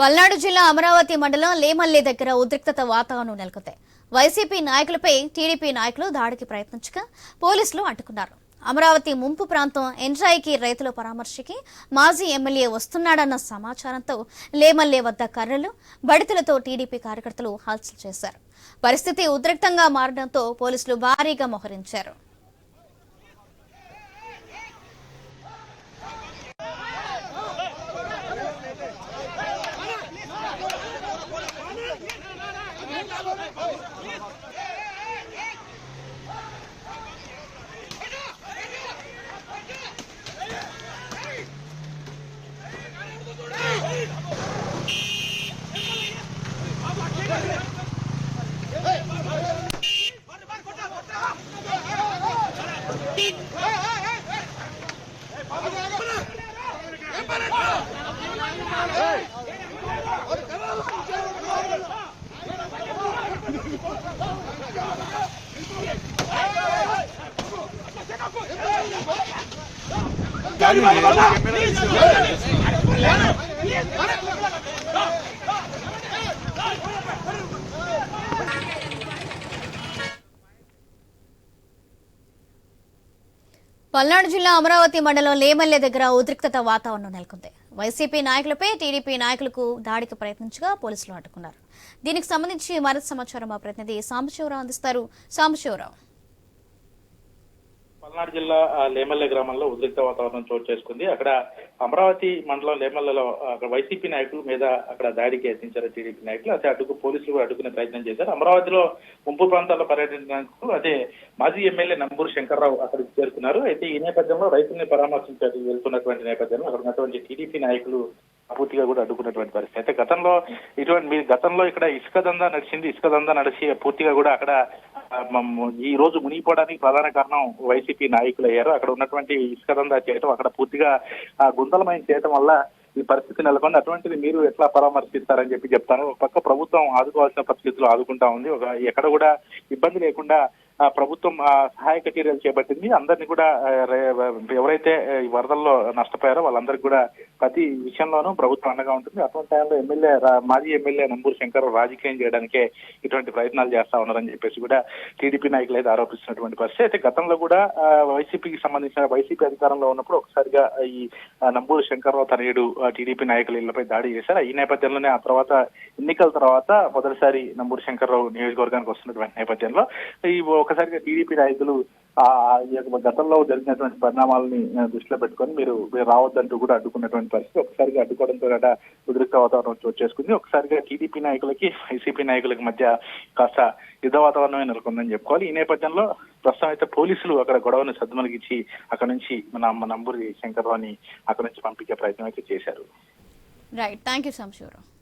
పల్నాడు జిల్లా అమరావతి మండలం లేమల్లి దగ్గర ఉద్రిక్తత వాతావరణం నెలకొంది. వైసీపీ నాయకులపై టీడీపీ నాయకులు దాడికి ప్రయత్నించగా పోలీసులు అడ్డుకున్నారు. అమరావతి ముంపు ప్రాంతం ఎంజాయ్కి రైతుల పరామర్శకి మాజీ ఎమ్మెల్యే వస్తున్నాడన్న సమాచారంతో లేమల్లే వద్ద కర్రలు బడితలతో టీడీపీ కార్యకర్తలు హల్చల్ చేశారు. పరిస్థితి ఉద్రిక్తంగా మారడంతో పోలీసులు భారీగా మోహరించారు. Vai, vai, vai, vai. Palnadu జిల్లా అమరావతి మండలం లేమల్లె దగ్గర ఉద్రిక్తత వాతావరణం నెలకొంది. వైసీపీ నాయకులపై టీడీపీ నాయకులకు దాడికి ప్రయత్నించగా పోలీసులు అడ్డుకున్నారు. దీనికి సంబంధించి మరింత సమాచారం మా ప్రతినిధి సాంబశివరావు అందిస్తారు. సాంబశివరావు. పల్నాడు జిల్లా లేమల్లె గ్రామంలో ఉద్రిక్త వాతావరణం చోటు చేసుకుంది. అక్కడ అమరావతి మండలం లేమల్లలో అక్కడ వైసీపీ నాయకులు మీద అక్కడ దాడికి యత్నించారు టీడీపీ నాయకులు. అదే అడ్డుకు పోలీసులు కూడా అడ్డుకునే ప్రయత్నం చేశారు. అమరావతిలో ముంపు ప్రాంతాల్లో పర్యటించడానికి అదే మాజీ ఎమ్మెల్యే నంబూరు శంకర్రావు అక్కడికి చేరుకున్నారు. అయితే ఈ నేపథ్యంలో రైతుల్ని పరామర్శించారు వెళ్తున్నటువంటి నేపథ్యంలో అక్కడ ఉన్నటువంటి టీడీపీ నాయకులు పూర్తిగా కూడా అడ్డుకున్నటువంటి పరిస్థితి. అయితే గతంలో ఇటువంటి మీ గతంలో ఇక్కడ ఇసుక దందా నడిచింది. ఇసుక దందా నడిచి పూర్తిగా కూడా అక్కడ ఈ రోజు మునిగిపోవడానికి ప్రధాన కారణం వైసీపీ నాయకులు అయ్యారు. అక్కడ ఉన్నటువంటి ఇసుక దందా చేయటం అక్కడ పూర్తిగా ఆ గుంతలమయం చేయటం వల్ల ఈ పరిస్థితి నెలకొంది. అటువంటిది మీరు ఎట్లా పరామర్శిస్తారని చెప్పి చెప్తాను. ఒక పక్క ప్రభుత్వం ఆదుకోవాల్సిన పరిస్థితులు ఆదుకుంటా ఉంది. ఒక ఎక్కడ కూడా ఇబ్బంది లేకుండా ప్రభుత్వం ఆ, సహాయక చర్యలు చేపట్టింది. అందరినీ కూడా ఎవరైతే ఈ వరదల్లో నష్టపోయారో వాళ్ళందరికీ కూడా ప్రతి విషయంలోనూ ప్రభుత్వం అండగా ఉంటుంది. అటువంటి టైంలో ఎమ్మెల్యే మాజీ ఎమ్మెల్యే నంబూరు శంకర్ రాజకీయం చేయడానికే ఇటువంటి ప్రయత్నాలు చేస్తా ఉన్నారని చెప్పేసి కూడా టీడీపీ నాయకులు అయితే ఆరోపిస్తున్నటువంటి పరిస్థితి. అయితే గతంలో కూడా వైసీపీకి సంబంధించిన వైసీపీ అధికారంలో ఉన్నప్పుడు ఒకసారిగా ఈ నంబూరు శంకర్రావు తనయుడు ఆ, టీడీపీ నాయకుల ఇళ్ళపై దాడి చేశారు. ఈ నేపథ్యంలోనే ఆ తర్వాత ఎన్నికల తర్వాత మొదటిసారి నంబూరు శంకర్రావు నియోజకవర్గానికి వస్తున్నటువంటి నేపథ్యంలో ఈ ఒక్కసారిగా టీడీపీ నాయకులు ఆ గతంలో జరిగినటువంటి పరిణామాలని దృష్టిలో పెట్టుకొని మీరు మీరు రావద్దంటూ కూడా అడ్డుకున్నటువంటి పరిస్థితి ఒకసారిగా అడ్డుకోవడంతో గట ఉద్రిక్త వాతావరణం చోటు చేసుకుంది ఒకసారిగా టీడీపీ నాయకులకి వైసీపీ నాయకులకి మధ్య కాస్త యుద్ధ వాతావరణమే నెలకొందని చెప్పుకోవాలి. ఈ నేపథ్యంలో ప్రస్తుతం అయితే పోలీసులు అక్కడ గొడవను సద్దుమలిగించి అక్కడ నుంచి మన మన నంబూరి శంకర్రావుని అక్కడ నుంచి పంపించే ప్రయత్నం అయితే చేశారు. Right thank you